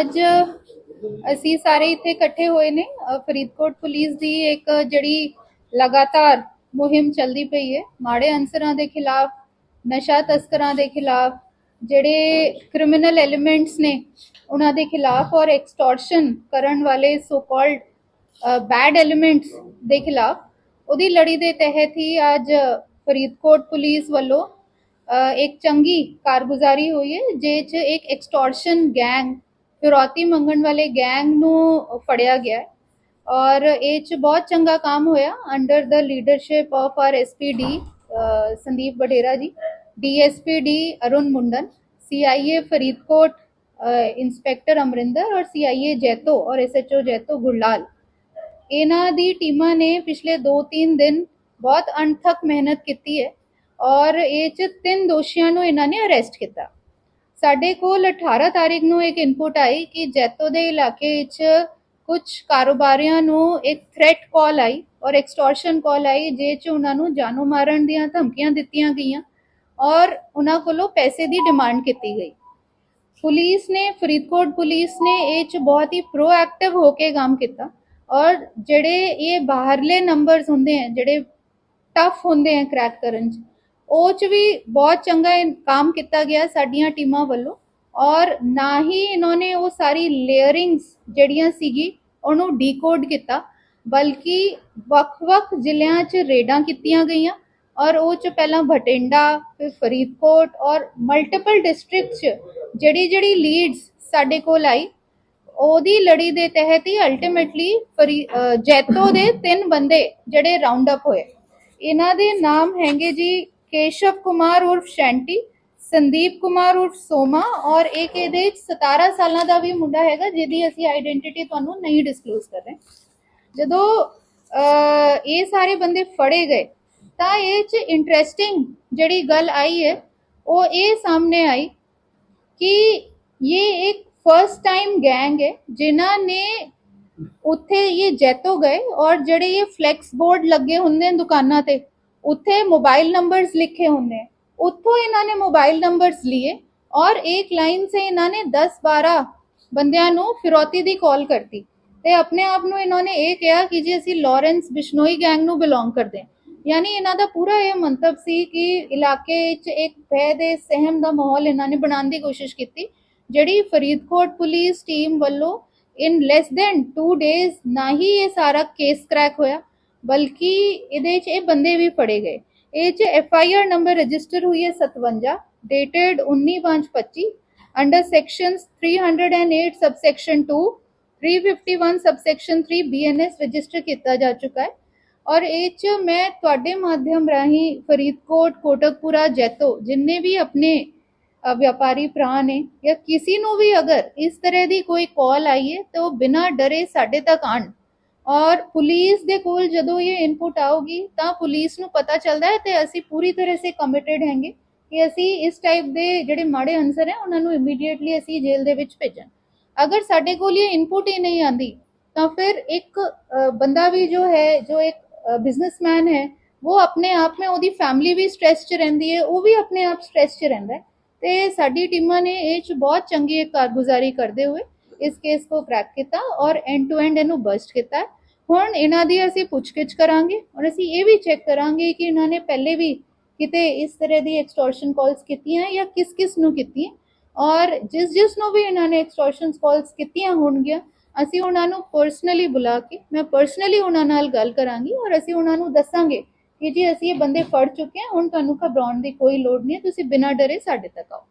ਅੱਜ ਅਸੀਂ ਸਾਰੇ ਇੱਥੇ ਇਕੱਠੇ ਹੋਏ ਨੇ ਫਰੀਦਕੋਟ ਪੁਲਿਸ ਦੀ ਇੱਕ ਜਿਹੜੀ ਲਗਾਤਾਰ ਮੁਹਿੰਮ ਚੱਲਦੀ ਪਈ ਹੈ, ਮਾੜੇ ਅਨਸਰਾਂ ਦੇ ਖਿਲਾਫ, ਨਸ਼ਾ ਤਸਕਰਾਂ ਦੇ ਖਿਲਾਫ, ਜਿਹੜੇ ਕ੍ਰਿਮੀਨਲ ਐਲੀਮੈਂਟਸ ਨੇ, ਉਹਨਾਂ ਦੇ ਖਿਲਾਫ ਔਰ ਐਕਸਟੋਰਸ਼ਨ ਕਰਨ ਵਾਲੇ ਸੋ ਕਾਲਡ ਬੈਡ ਐਲੀਮੈਂਟਸ ਦੇ ਖਿਲਾਫ, ਉਹਦੀ ਲੜੀ ਦੇ ਤਹਿਤ ਹੀ ਅੱਜ ਫਰੀਦਕੋਟ ਪੁਲਿਸ ਵੱਲੋਂ ਇੱਕ ਚੰਗੀ ਕਾਰਗੁਜ਼ਾਰੀ ਹੋਈ ਹੈ ਜਿਹ 'ਚ ਇੱਕ ਐਕਸਟੋਰਸ਼ਨ ਗੈਂਗ ਫਿਰੌਤੀ ਮੰਗਣ ਵਾਲੇ ਗੈਂਗ ਨੂੰ ਫੜਿਆ ਗਿਆ ਔਰ ਇਹ 'ਚ ਬਹੁਤ ਚੰਗਾ ਕੰਮ ਹੋਇਆ under the leadership of R SPD Sandeep Badera ji DSPD Arun Mundan CIA Faridkot inspector Amrinder ਔਰ ਸੀਆਈਏ ਜੈਤੋ ਔਰ ਐਸਐਚਓ ਜੈਤੋ ਗੁਰਲਾਲ। ਇਹਨਾਂ ਦੀ ਟੀਮਾਂ ਨੇ ਪਿਛਲੇ 2-3 ਦਿਨ ਬਹੁਤ ਅਣਥੱਕ ਮਿਹਨਤ ਕੀਤੀ ਹੈ ਔਰ ਇਹ ਚ ਤਿੰਨ ਦੋਸ਼ੀਆਂ ਨੂੰ ਇਹਨਾਂ ਨੇ ਅਰੈਸਟ ਕੀਤਾ। ਸਾਡੇ ਕੋਲ 18 ਤਾਰੀਖ ਨੂੰ ਇੱਕ ਇਨਪੁਟ ਆਈ ਕਿ ਜੈਤੋ ਦੇ ਇਲਾਕੇ ਵਿੱਚ ਕੁਝ ਕਾਰੋਬਾਰੀਆਂ ਨੂੰ ਇੱਕ ਥ੍ਰੈਟ ਕਾਲ ਆਈ ਔਰ ਐਕਸਟੋਰਸ਼ਨ ਕਾਲ ਆਈ ਜੇ ਚ ਉਹਨਾਂ ਨੂੰ ਜਾਨੋਂ ਮਾਰਨ ਦੀਆਂ ਧਮਕੀਆਂ ਦਿੱਤੀਆਂ ਗਈਆਂ ਔਰ ਉਹਨਾਂ ਕੋਲੋਂ ਪੈਸੇ ਦੀ ਡਿਮਾਂਡ ਕੀਤੀ ਗਈ। ਪੁਲਿਸ ਨੇ, ਫਰੀਦਕੋਟ ਪੁਲਿਸ ਨੇ ਇਹ ਚ ਬਹੁਤ ਹੀ ਪ੍ਰੋਐਕਟਿਵ ਹੋ ਕੇ ਕੰਮ ਕੀਤਾ ਔਰ ਜਿਹੜੇ ਇਹ ਬਾਹਰਲੇ ਨੰਬਰਸ ਹੁੰਦੇ ਆ, ਜਿਹੜੇ ਟਫ ਹੁੰਦੇ ਆ ਕ੍ਰੈਕ ਕਰਨ ਚ ਉਹ ਚ ਵੀ ਬਹੁਤ ਚੰਗਾ ਇਹ ਕੰਮ ਕੀਤਾ ਗਿਆ ਸਾਡੀਆਂ ਟੀਮਾਂ ਵੱਲੋਂ। ਔਰ ਨਾ ਹੀ ਇਹਨਾਂ ਨੇ ਉਹ ਸਾਰੀ ਲੇਅਰਿੰਗਸ ਜਿਹੜੀਆਂ ਸੀਗੀ, ਉਹਨੂੰ ਡੀਕੋਡ ਕੀਤਾ, ਬਲਕਿ ਵੱਖ-ਵੱਖ ਜ਼ਿਲ੍ਹਿਆਂ 'ਚ ਰੇਡਾਂ ਕੀਤੀਆਂ ਗਈਆਂ। ਔਰ ਉਹ 'ਚ ਪਹਿਲਾਂ ਬਠਿੰਡਾ, ਫਿਰ ਫਰੀਦਕੋਟ ਔਰ ਮਲਟੀਪਲ ਡਿਸਟ੍ਰਿਕਟਸ 'ਚ ਜਿਹੜੀ ਜਿਹੜੀ ਲੀਡਸ ਸਾਡੇ ਕੋਲ ਆਈ, ਉਹਦੀ ਲੜੀ ਦੇ ਤਹਿਤ ਹੀ ਅਲਟੀਮੇਟਲੀ ਜੈਤੋ ਦੇ ਤਿੰਨ ਬੰਦੇ ਜਿਹੜੇ ਰਾਉਂਡ ਅਪ ਹੋਏ। ਇਹਨਾਂ ਦੇ ਨਾਮ ਹੈਗੇ ਜੀ ਕੇਸ਼ਵ ਕੁਮਾਰ ਉਰਫ ਸ਼ੈਂਟੀ ਸੰਦੀਪ ਕੁਮਾਰ ਉਰਫ ਸੋਮਾ ਔਰ ਇੱਕ ਇਹਦੇ 17 ਸਾਲਾਂ ਦਾ ਵੀ ਮੁੰਡਾ ਹੈਗਾ ਜਿਹਦੀ ਅਸੀਂ ਆਇਡੈਂਟੀਟੀ ਤੁਹਾਨੂੰ ਨਹੀਂ ਡਿਸਕਲੋਜ਼ ਕਰ ਰਹੇ ਜਦੋਂ ਇਹ ਸਾਰੇ ਬੰਦੇ ਫੜੇ ਗਏ ਤਾਂ ਇਹ ਚ ਇੰਟਰਸਟਿੰਗ ਜਿਹੜੀ ਗੱਲ ਆਈ ਹੈ ਉਹ ਇਹ ਸਾਹਮਣੇ ਆਈ ਕਿ ਇਹ ਇੱਕ ਫਰਸਟ ਟਾਈਮ ਗੈਂਗ ਹੈ ਜਿਨ੍ਹਾਂ ਨੇ ਉੱਥੇ ਇਹ ਜੈਤੋ ਗਏ ਔਰ ਜਿਹੜੇ ਇਹ ਫਲੈਕਸ ਬੋਰਡ ਲੱਗੇ ਹੁੰਦੇ ਨੇ ਦੁਕਾਨਾਂ ਤੇ ਉੱਥੇ ਮੋਬਾਈਲ ਨੰਬਰਸ ਲਿਖੇ ਹੁੰਦੇ ਉੱਥੋਂ ਇਹਨਾਂ ਨੇ ਮੋਬਾਈਲ ਨੰਬਰਸ ਲਏ ਔਰ ਇੱਕ ਲਾਈਨ ਸੇ ਇਹਨਾਂ ਨੇ 10 12 ਬੰਦਿਆਂ ਨੂੰ ਫਿਰੌਤੀ ਦੀ ਕਾਲ ਕਰਤੀ। ਤੇ ਆਪਣੇ ਆਪ ਨੂੰ ਇਹਨਾਂ ਨੇ ਇਹ ਕਿਹਾ ਕਿ ਜੀ ਅਸੀਂ ਲਾਰੈਂਸ ਬਿਸ਼ਨੋਈ ਗੈਂਗ ਨੂੰ ਬਿਲੋਂਗ ਕਰਦੇ ਯਾਨੀ ਇਹਨਾਂ ਦਾ ਪੂਰਾ ਇਹ ਮੰਤਵ ਸੀ ਕਿ ਇਲਾਕੇ ਵਿੱਚ ਇੱਕ ਭੈ ਦੇ ਸਹਿਮ ਦਾ ਮਾਹੌਲ ਇਹਨਾਂ ਨੇ ਬਣਾਉਣ ਦੀ ਕੋਸ਼ਿਸ਼ ਕੀਤੀ, ਜਿਹੜੀ ਫਰੀਦਕੋਟ ਪੁਲਿਸ ਟੀਮ ਵੱਲੋਂ ਇਨ ਲੈਸ ਦੈਨ 2 ਡੇਜ਼ ਨਾ ਹੀ ਇਹ ਸਾਰਾ ਕੇਸ ਕ੍ਰੈਕ ਹੋਇਆ। ਬਲਕਿ ਇਹਦੇ 'ਚ ਇਹ ਬੰਦੇ ਵੀ ਫੜੇ ਗਏ ਇਹ 'ਚ F I R number register ਹੋਈ ਹੈ 57 dated 19/5/25 under sections 308 subsection 2 351 subsection 3 BNS register ਕੀਤਾ ਜਾ ਚੁੱਕਾ ਹੈ ਔਰ ਇਹ 'ਚ ਮੈਂ ਤੁਹਾਡੇ ਮਾਧਿਅਮ ਰਾਹੀਂ ਫਰੀਦਕੋਟ ਕੋਟਕਪੂਰਾ ਜੈਤੋ ਜਿੰਨੇ ਵੀ ਆਪਣੇ ਅ, ਵਪਾਰੀ ਭਰਾ ਨੇ ਜਾਂ ਕਿਸੇ ਨੂੰ ਵੀ ਅਗਰ ਇਸ ਤਰ੍ਹਾਂ ਦੀ ਕੋਈ ਕਾਲ ਆਈ ਹੈ ਤਾਂ ਉਹ ਬਿਨਾਂ ਡਰੇ ਸਾਡੇ ਤੱਕ ਆਣ ਔਰ ਪੁਲਿਸ ਦੇ ਕੋਲ ਜਦੋਂ ਇਹ ਇਨਪੁਟ ਆਊਗੀ, ਤਾਂ ਪੁਲਿਸ ਨੂੰ ਪਤਾ ਚੱਲਦਾ ਹੈ ਤੇ ਅਸੀਂ ਪੂਰੀ ਤਰ੍ਹਾਂ ਸੇ ਕਮਿਟਿਡ ਹੈਗੇ ਕਿ ਅਸੀਂ ਇਸ ਟਾਈਪ ਦੇ ਜਿਹੜੇ ਮਾੜੇ ਅਨਸਰ ਹੈ, ਉਹਨਾਂ ਨੂੰ ਇਮੀਡੀਏਟਲੀ ਅਸੀਂ ਜੇਲ੍ਹ ਦੇ ਵਿੱਚ ਭੇਜਣ ਅਗਰ ਸਾਡੇ ਕੋਲ ਇਹ ਇਨਪੁਟ ਹੀ ਨਹੀਂ ਆਂਦੀ, ਤਾਂ ਫਿਰ ਇੱਕ ਬੰਦਾ ਵੀ ਜੋ ਹੈ, ਜੋ ਇੱਕ ਬਿਜ਼ਨਸਮੈਨ ਹੈ, ਉਹ ਆਪਣੇ ਆਪ में ਉਹਦੀ ਫੈਮਿਲੀ ਵੀ ਸਟ੍ਰੈਸ 'ਚ ਰਹਿੰਦੀ ਹੈ, ਉਹ ਵੀ ਆਪਣੇ ਆਪ ਸਟ੍ਰੈਸ 'ਚ ਰਹਿੰਦਾ ਹੈ। ਤੇ ਸਾਡੀ ਟੀਮਾਂ ਨੇ ਇਹ 'ਚ ਬਹੁਤ ਚੰਗੀ ਕਾਰਗੁਜ਼ਾਰੀ ਕਰਦੇ ਹੋਏ ਇਸ ਕੇਸ ਕੋ ਕ੍ਰੈਕ ਕੀਤਾ ਔਰ ਐਂਡ ਟੂ ਐਂਡ ਇਹਨੂੰ ਬਸਟ ਕੀਤਾ। ਹੁਣ ਇਹਨਾਂ ਦੀ ਅਸੀਂ ਪੁੱਛਗਿੱਛ ਕਰਾਂਗੇ ਔਰ ਅਸੀਂ ਇਹ ਵੀ ਚੈੱਕ ਕਰਾਂਗੇ ਕਿ ਇਹਨਾਂ ਨੇ ਪਹਿਲੇ ਵੀ ਕਿਤੇ ਇਸ ਤਰ੍ਹਾਂ ਦੀ ਐਕਸਟੋਰਸ਼ਨ ਕਾਲਸ ਕੀਤੀਆਂ ਜਾਂ ਕਿਸ ਕਿਸ ਨੂੰ ਕੀਤੀਆਂ। ਔਰ ਜਿਸ ਜਿਸ ਨੂੰ ਵੀ ਇਹਨਾਂ ਨੇ ਐਕਸਟੋਰਸ਼ਨ ਕਾਲਸ ਕੀਤੀਆਂ ਹੋਣਗੀਆਂ, ਅਸੀਂ ਉਹਨਾਂ ਨੂੰ ਪਰਸਨਲੀ ਬੁਲਾ ਕੇ, ਮੈਂ ਪਰਸਨਲੀ ਉਹਨਾਂ ਨਾਲ ਗੱਲ ਕਰਾਂਗੀ ਔਰ ਅਸੀਂ ਉਹਨਾਂ ਨੂੰ ਦੱਸਾਂਗੇ ਕਿ ਜੀ ਅਸੀਂ ਇਹ ਬੰਦੇ ਫੜ ਚੁੱਕੇ ਹਾਂ, ਹੁਣ ਤੁਹਾਨੂੰ ਘਬਰਾਉਣ ਦੀ ਕੋਈ ਲੋੜ ਨਹੀਂ ਹੈ, ਤੁਸੀਂ ਬਿਨਾਂ ਡਰੇ ਸਾਡੇ ਤੱਕ ਆਓ।